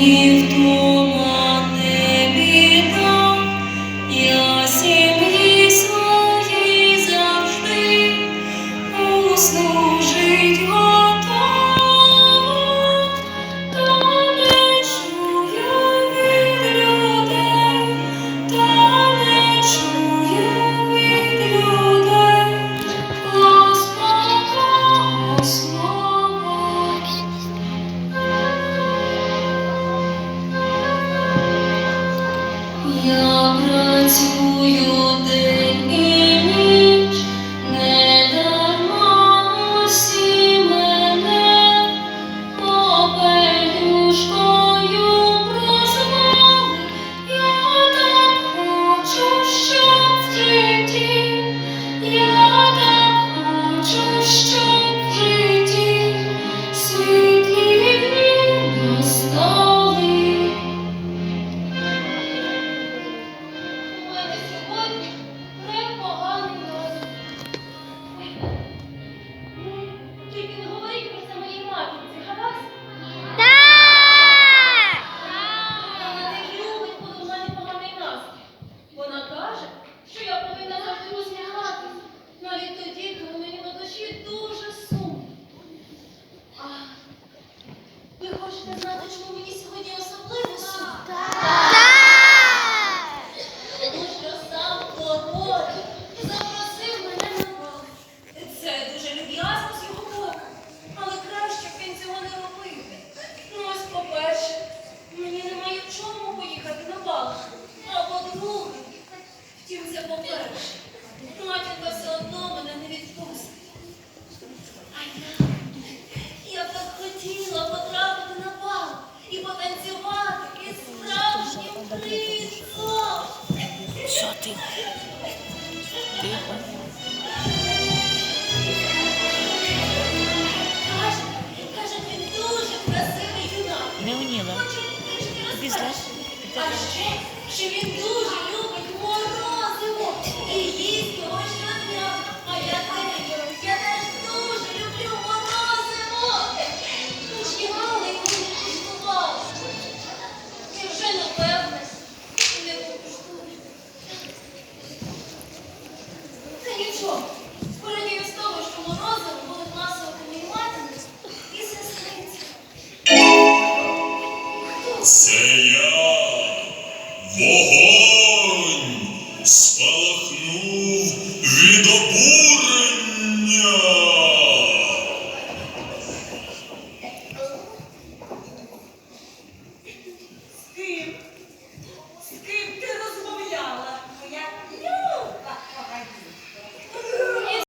ніхто. Тільки не говоріть про це моїй матірці, гаразд? Не любить, коли поганий настрій. Вона каже, що я повинна завжди усміхатись. Навіть тоді, коли мені на душі дуже сумно. Ви хочете знати, чому мені сьогодні особливо сумно? Так! Що ти? Каже, він дуже красивий юнак. Не уміла. Тобі зле? А ще, що він você.